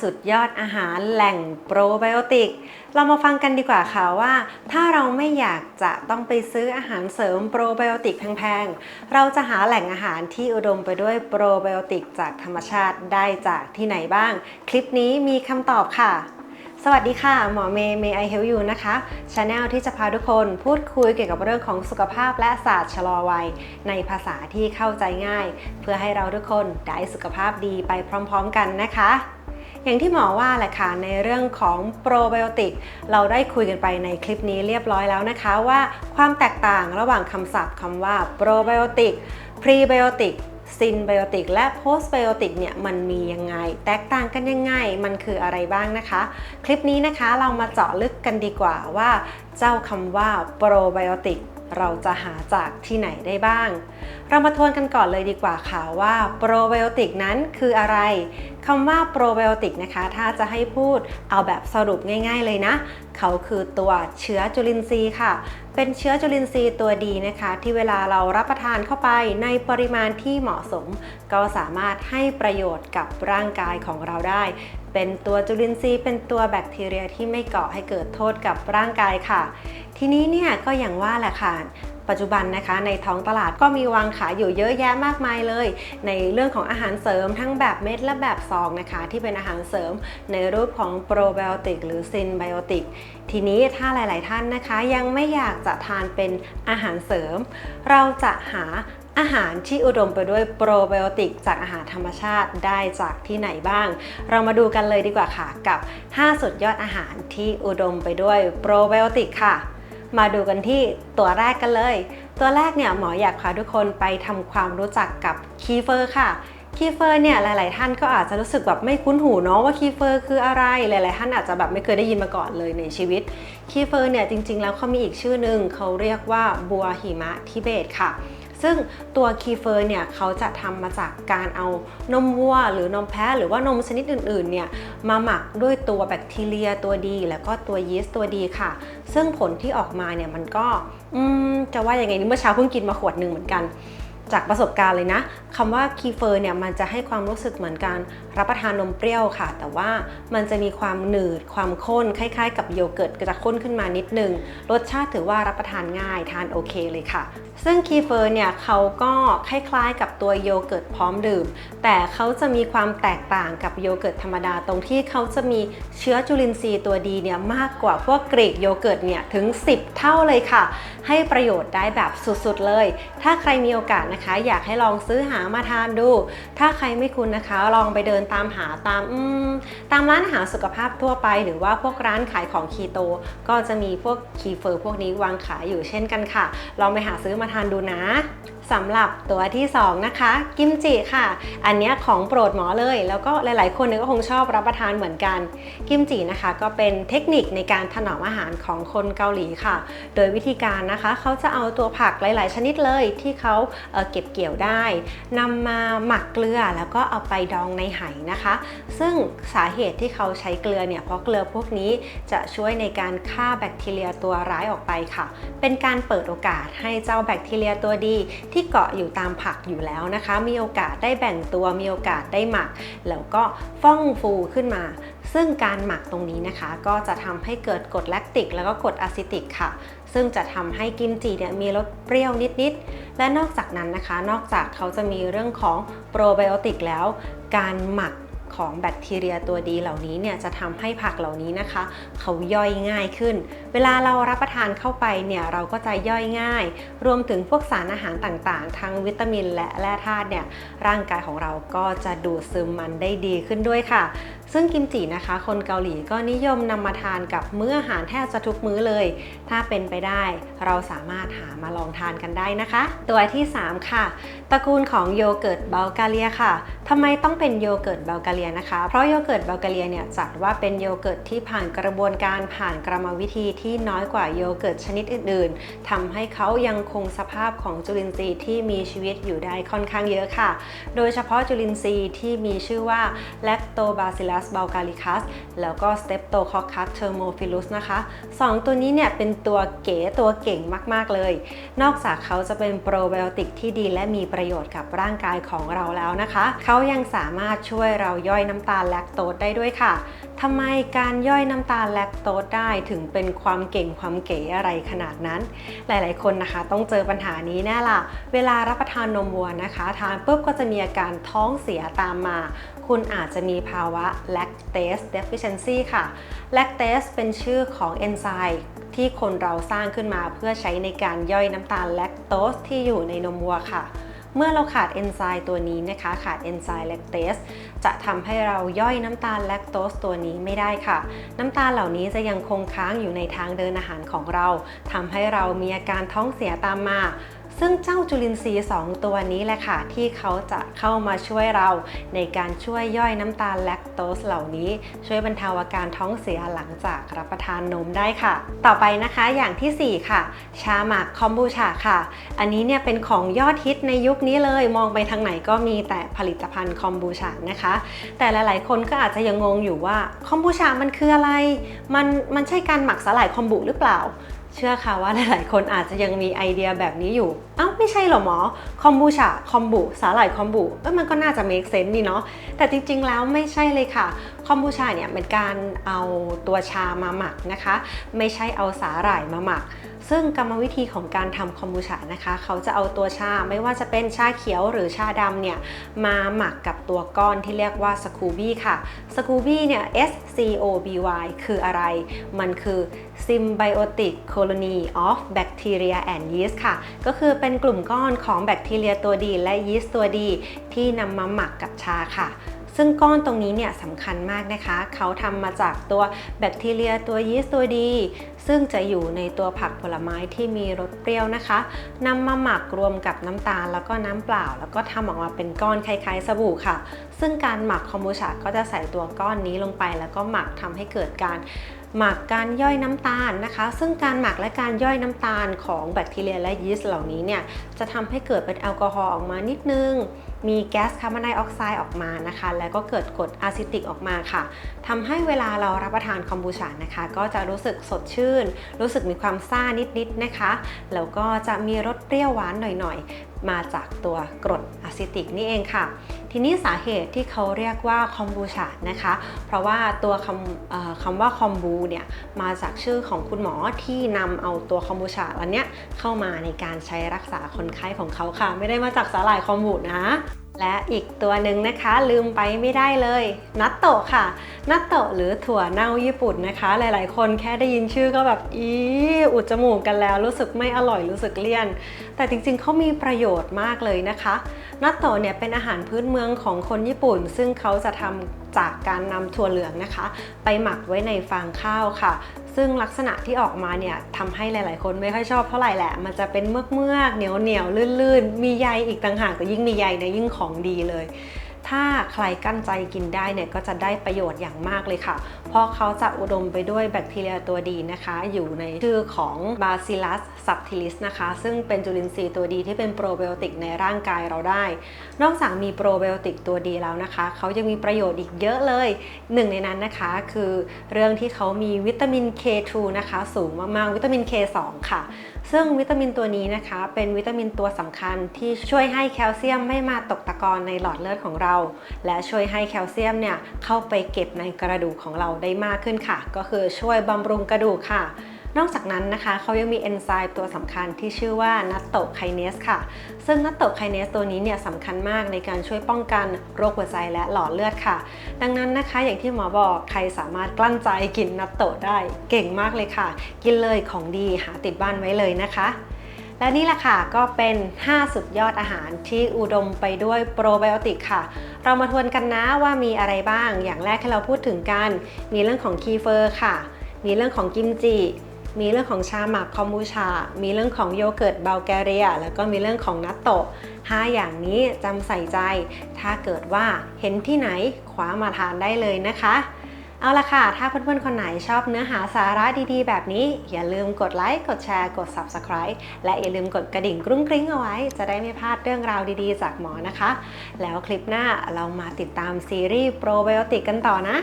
สุดยอดอาหารแหล่งโปรไบโอติก เรามาฟังกันดีกว่าค่ะว่า ถ้าเราไม่อยากจะต้องไปซื้ออาหารเสริมโปรไบโอติกแพงๆ เราจะหาแหล่งอาหารที่อุดมไปด้วยโปรไบโอติกจากธรรมชาติได้จากที่ไหนบ้าง คลิปนี้มีคำตอบค่ะสวัสดีค่ะ หมอเมย์เมย์ไอเฮลยูนะคะชาแนลที่จะพาทุกคนพูดคุยเกี่ยวกับเรื่องของสุขภาพและศาสตร์ชะลอวัย ในภาษาที่เข้าใจง่าย เพื่อให้เราทุกคนได้สุขภาพดีไปพร้อม ๆ กันนะคะ อย่างที่หมอว่าแหละค่ะในเรื่องของโปรไบโอติกเราได้คุยกันไปในคลิปนี้เรียบร้อยแล้วนะคะว่าความแตกต่างระหว่างคำศัพท์คำว่าโปรไบโอติกพรีไบโอติกซินไบโอติกและโพสไบโอติกเนี่ยมันมียังไง แตกต่างกันยังไง มันคืออะไรบ้างนะคะ คลิปนี้นะคะเรามาเจาะลึกกันดีกว่าว่า เจ้าคำว่าโปรไบโอติกเราจะหาจากที่ไหนได้บ้าง เรามาทวนกันก่อนเลยดีกว่าค่ะว่าโปรไบโอติกนั้นคืออะไรคำว่าโปรไบโอติกนะคะ ถ้าจะให้พูดเอาแบบสรุปง่าย ๆเลยนะ เขาคือตัวเชื้อจุลินทรีย์ค่ะ เป็นเชื้อจุลินทรีย์ตัวดีนะคะ ที่เวลาเรารับประทานเข้าไปในปริมาณที่เหมาะสม ก็สามารถให้ประโยชน์กับร่างกายของเราได้ เป็นตัวจุลินทรีย์ เป็นตัวแบคทีเรียที่ไม่ก่อให้เกิดโทษกับร่างกายค่ะ ทีนี้เนี่ยก็อย่างว่าแหละค่ะ ปัจจุบันนะคะในท้องตลาดก็มีวางขายอยู่เยอะแยะมากมายเลย ในเรื่องของอาหารเสริมทั้งแบบเม็ดและแบบซองนะคะ ที่เป็นอาหารเสริมในรูปของโปรไบโอติกหรือซินไบโอติกทีนี้ถ้าหลาย ๆ ท่านนะคะ ยังไม่อยากจะทานเป็นอาหารเสริม เราจะหาอาหารที่อุดมไปด้วยโปรไบโอติกจากอาหารธรรมชาติได้จากที่ไหนบ้าง เรามาดูกันเลยดีกว่าค่ะกับ 5 สุดยอดอาหารที่อุดมไปด้วยโปรไบโอติกค่ะ มาดูกันที่ตัวแรกกันเลย ตัวแรกเนี่ยหมออยากพาทุกคนไปทำความรู้จักกับคีเฟอร์ค่ะคีเฟอร์เนี่ยหลาย ๆ ท่านก็อาจจะรู้สึกแบบไม่คุ้นหูเนาะว่าคีเฟอร์คืออะไรหลาย ๆ ท่านอาจจะแบบไม่เคยได้ยินมาก่อนเลยในชีวิตคีเฟอร์เนี่ยจริง ๆ แล้วเขามีอีกชื่อหนึ่งเขาเรียกว่าบัวหิมะทิเบตค่ะ ซึ่งตัวคีเฟอร์เนี่ยเขาจะทำมาจากการเอานมวัว หรือนมแพะหรือว่านมชนิดอื่นๆเนี่ยมาหมักด้วยตัวแบคทีเรียตัวดี แล้วก็ตัวยีสต์ตัวดีค่ะ ซึ่งผลที่ออกมาเนี่ยมันก็จะว่าอย่างไงนี่เมื่อเช้าเพิ่งกินมาขวดหนึ่งเหมือนกัน จากประสบการณ์เลยนะคำว่าคีเฟอร์เนี่ยมันจะให้ความรู้สึกเหมือนการรับประทานนมเปรี้ยวค่ะ แต่ว่ามันจะมีความหนืดความข้น คล้ายๆ กับโยเกิร์ตก็จะข้นขึ้นมานิดนึง รสชาติถือว่ารับประทานง่ายทานโอเคเลยค่ะ ซึ่งคีเฟอร์เนี่ยเขาก็คล้ายๆ กับตัวโยเกิร์ตพร้อมดื่ม แต่เขาจะมีความแตกต่างกับโยเกิร์ตธรรมดาตรงที่เขาจะมีเชื้อจุลินทรีย์ตัวดีเนี่ยมากกว่าพวกกรีกโยเกิร์ตเนี่ยถึง 10 เท่าเลยค่ะ ให้ประโยชน์ได้แบบสุดๆเลย ถ้าใครมีโอกาสนะคะ อยากให้ลองซื้อหามาทานดู ถ้าใครไม่คุ้นนะคะ ลองไปเดินตามหาตามตามร้านอาหารสุขภาพทั่วไป หรือว่าพวกร้านขายของคีโต ก็จะมีพวกคีเฟอร์พวกนี้วางขายอยู่เช่นกันค่ะ ลองไปหาซื้อมาทานดูนะสำหรับตัวที่สองนะคะ กิมจิค่ะ อันนี้ของโปรดหมอเลย แล้วก็หลาย ๆ คนก็คงชอบรับประทานเหมือนกัน กิมจินะคะก็เป็นเทคนิคในการถนอมอาหารของคนเกาหลีค่ะ โดยวิธีการนะคะ เขาจะเอาตัวผักหลาย ๆ ชนิดเลยที่เขาเก็บเกี่ยวได้นำมาหมักเกลือแล้วก็เอาไปดองในไหนะคะ ซึ่งสาเหตุที่เขาใช้เกลือเนี่ยเพราะเกลือพวกนี้จะช่วยในการฆ่าแบคทีเรียตัวร้ายออกไปค่ะ เป็นการเปิดโอกาสให้เจ้าแบคทีเรียตัวดี ที่เกาะอยู่ตามผักอยู่แล้วนะคะ มีโอกาสได้แบ่งตัวมีโอกาสได้หมัก แล้วก็ฟ่องฟูขึ้นมา ซึ่งการหมักตรงนี้นะคะ ก็จะทำให้เกิดกรดแลคติก แล้วก็กรดอะซิติกค่ะ ซึ่งจะทำให้กิมจิเนี่ยมีรสเปรี้ยวนิดๆ และนอกจากนั้นนะคะ นอกจากเขาจะมีเรื่องของโปรไบโอติกแล้ว การหมักของแบคทีเรียตัวดีเหล่านี้เนี่ยจะทำให้ผักเหล่านี้นะคะ เขาย่อยง่ายขึ้น เวลาเรารับประทานเข้าไปเนี่ยเราก็จะย่อยง่าย รวมถึงพวกสารอาหารต่างๆ ทั้งวิตามินและแร่ธาตุเนี่ยร่างกายของเราก็จะดูดซึมมันได้ดีขึ้นด้วยค่ะซึ่งกิมจินะคะ คนเกาหลีก็นิยมนำมาทานกับมื้ออาหารแทบจะทุกมื้อเลย ถ้าเป็นไปได้เราสามารถหามาลองทานกันได้นะคะ ตัวที่ 3 ค่ะ ตระกูลของโยเกิร์ตเบลกาเลียค่ะทำไมต้องเป็นโยเกิร์ตเบลกาเลียนะคะ เพราะโยเกิร์ตเบลกาเลียเนี่ยจัดว่าเป็นโยเกิร์ตที่ผ่านกระบวนการผ่านกรรมวิธีที่น้อยกว่าโยเกิร์ตชนิดอื่น ๆทำให้เขายังคงสภาพของจุลินทรีย์ที่มีชีวิตอยู่ได้ค่อนข้างเยอะค่ะ โดยเฉพาะจุลินทรีย์ที่มีชื่อว่าแลคโตบาซิล lactobacillus Bacillus bulgaricus แล้วก็ Streptococcus thermophilus นะคะ2 ตัวนี้เนี่ยเป็นตัวเก๋ตัวเก่งมาก ๆ เลย นอกจากเขาจะเป็นโปรไบโอติกที่ดีและมีประโยชน์กับร่างกายของเราแล้วนะคะ เขายังสามารถช่วยเราย่อยน้ำตาลแลคโตสได้ด้วยค่ะทำไมการย่อยน้ำตาลแลคโตสได้ถึงเป็นความเก่งความเก๋อะไรขนาดนั้น หลายๆ คนนะคะ ต้องเจอปัญหานี้แน่ล่ะ เวลารับประทานนมวัวนะคะ ทานปุ๊บก็จะมีอาการท้องเสียตามมา คุณอาจจะมีภาวะ lactase deficiency ค่ะ lactase เป็นชื่อของเอนไซม์ที่คนเราสร้างขึ้นมาเพื่อใช้ในการย่อยน้ำตาลแลคโตสที่อยู่ในนมวัวค่ะ เมื่อเราขาดเอนไซม์ตัวนี้นะคะ ขาดเอนไซม์แลคเตสจะทำให้เราย่อยน้ำตาลแลคโตสตัวนี้ไม่ได้ค่ะ น้ำตาลเหล่านี้จะยังคงค้างอยู่ในทางเดินอาหารของเราทำให้เรามีอาการท้องเสียตามมา ซึ่งเจ้าจุลินทรีย์ 2 ตัวนี้แหละค่ะ ที่เขาจะเข้ามาช่วยเราในการช่วยย่อยน้ำตาลแลคโตสเหล่านี้ ช่วยบรรเทาอาการท้องเสียหลังจากรับประทานนมได้ค่ะ ต่อไปนะคะอย่างทีสี่4 ค่ะ ชาหมักคอมบูชาค่ะ อันนี้เนี่ยเป็นของยอดฮิตในยุคนี้เลยมองไปทางไหนก็มีแต่ผลิตภัณฑ์คอมบูชานะคะ แต่หลาย ๆ คนก็อาจจะยังงงอยู่ว่าคอมบูชามันคืออะไร มันมันใช่การหมักสาหร่ายคอมบูหรือเปล่า เชื่อค่ะว่าหลายๆ คนอาจจะยังมีไอเดียแบบนี้อยู่ เอ้าไม่ใช่หรอหมอ คอมบูชา คอมบูสาหร่ายคอมบูเอ้ยมันก็น่าจะ make sense นี่เนาะ แต่จริงๆ แล้วไม่ใช่เลยค่ะ คอมบูชาเนี่ยเป็นการเอาตัวชามาหมักนะคะ ไม่ใช่เอาสาหร่ายมาหมัก ซึ่งกรรมวิธีของการทำคอมบูชานะคะ เขาจะเอาตัวชาไม่ว่าจะเป็นชาเขียวหรือชาดำเนี่ยมาหมักกับตัวก้อนที่เรียกว่าสกูบี้ค่ะสกูบี้เนี่ย S C O B Y คืออะไร มันคือ Symbiotic Colony of Bacteria and Yeast ค่ะ ก็คือเป็นกลุ่มก้อนของแบคทีเรียตัวดีและยีสต์ตัวดีที่นำมาหมักกับชาค่ะ ซึ่งก้อนตรงนี้เนี่ยสำคัญมากนะคะ เขาทำมาจากตัวแบคทีเรียตัวยีสต์ตัวดี ซึ่งจะอยู่ในตัวผักผลไม้ที่มีรสเปรี้ยวนะคะนำมาหมักรวมกับน้ำตาลแล้วก็น้ำเปล่า แล้วก็ทำออกมาเป็นก้อนคล้ายๆสบู่ค่ะ ซึ่งการหมักคอมบูชาก็จะใส่ตัวก้อนนี้ลงไป แล้วก็หมักทำให้เกิดการหมักการย่อยน้ำตาลนะคะ ซึ่งการหมักและการย่อยน้ำตาลของแบคทีเรียและยีสต์เหล่านี้เนี่ยจะทำให้เกิดเป็นแอลกอฮอล์ออกมานิดนึง มีแก๊สคาร์บอนไดออกไซด์ออกมานะคะ แล้วก็เกิดกรดอะซิติกออกมาค่ะทำให้เวลาเรารับประทานคอมบูชานะคะ ก็จะรู้สึกสดชื่น รู้สึกมีความซ่านิดๆนะคะ แล้วก็จะมีรสเปรี้ยวหวานหน่อยๆ มาจากตัวกรดอะซิติกนี่เองค่ะ ทีนี้สาเหตุที่เขาเรียกว่าคอมบูชานะคะ เพราะว่าตัวคำคำว่าคอมบูเนี่ยมาจากชื่อของคุณหมอที่นำเอาตัวคอมบูชาอันเนี้ยเข้ามาในการใช้รักษาคนไข้ของเขาค่ะ ไม่ได้มาจากสาหร่ายคอมบูนะ และอีกตัวหนึ่งนะคะลืมไปไม่ได้เลยนัตโตะค่ะ นัตโตะหรือถั่วเน่าญี่ปุ่นนะคะ หลายๆ คนแค่ได้ยินชื่อก็แบบอีอุดจมูกกันแล้ว รู้สึกไม่อร่อยรู้สึกเลี่ยน แต่จริงๆเขามีประโยชน์มากเลยนะคะ นัตโตะเนี่ยเป็นอาหารพื้นเมืองของคนญี่ปุ่น ซึ่งเขาจะทำจากการนำถั่วเหลืองนะคะ ไปหมักไว้ในฟางข้าวค่ะ ซึ่งลักษณะที่ออกมาเนี่ยทำให้หลาย ๆ คนไม่ค่อยชอบเท่าไหร่แหละ มันจะเป็นเมือกเมือกเหนียวเหนียวลื่นๆ มีใยอีกต่างหากแต่ยิ่งมีใยเนี่ยยิ่งของดีเลย ถ้าใครกั้นใจกินได้เนี่ยก็จะได้ประโยชน์อย่างมากเลยค่ะ เพราะเขาจะอุดมไปด้วยแบคทีเรียตัวดีนะคะ อยู่ในชื่อของ Bacillus subtilis นะคะ ซึ่งเป็นจุลินทรีย์ตัวดีที่เป็นโปรไบโอติกในร่างกายเราได้ นอกจากมีโปรไบโอติกตัวดีแล้วนะคะ เขายังมีประโยชน์อีกเยอะเลย หนึ่งในนั้นนะคะคือเรื่องที่เขามีวิตามิน K2 นะคะ สูงมากๆ วิตามิน K2 ค่ะ ซึ่งวิตามินตัวนี้นะคะ เป็นวิตามินตัวสำคัญที่ช่วยให้แคลเซียมไม่มาตกตะกอนในหลอดเลือดของเราและช่วยให้แคลเซียมเนี่ยเข้าไปเก็บในกระดูกของเราได้มากขึ้นค่ะ ก็คือช่วยบำรุงกระดูกค่ะนอกจากนั้นนะคะเขายังมีเอนไซม์ตัวสำคัญที่ชื่อว่านัตโตไคเนสค่ะ ซึ่งนัตโตไคเนสตัวนี้เนี่ยสำคัญมากในการช่วยป้องกันโรคหัวใจและหลอดเลือดค่ะ ดังนั้นนะคะอย่างที่หมอบอกใครสามารถกลั้นใจกินนัตโตได้เก่งมากเลยค่ะ กินเลยของดีหาติดบ้านไว้เลยนะคะ และนี่แหละค่ะก็เป็น 5 สุดยอดอาหารที่อุดมไปด้วยโปรไบโอติกค่ะ เรามาทวนกันนะว่ามีอะไรบ้าง อย่างแรกที่เราพูดถึงกัน มีเรื่องของคีเฟอร์ค่ะ มีเรื่องของกิมจิ มีเรื่องของชาหมักคอมบูชา มีเรื่องของโยเกิร์ตเบลแกเรีย แล้วก็มีเรื่องของนัตโตะ5อย่างนี้จำใส่ใจ ถ้าเกิดว่าเห็นที่ไหนคว้ามาทานได้เลยนะคะ เอาละค่ะ ถ้าเพื่อนๆ คนไหนชอบเนื้อหาสาระดีๆ แบบนี้ อย่าลืมกดไลค์ กดแชร์ กด Subscribe และอย่าลืมกดกระดิ่งกรุ้งกริ้งเอาไว้ จะได้ไม่พลาดเรื่องราวดีๆ จากหมอนะคะ แล้วคลิปหน้าเรามาติดตามซีรีส์โปรไบโอติกกันต่อนะ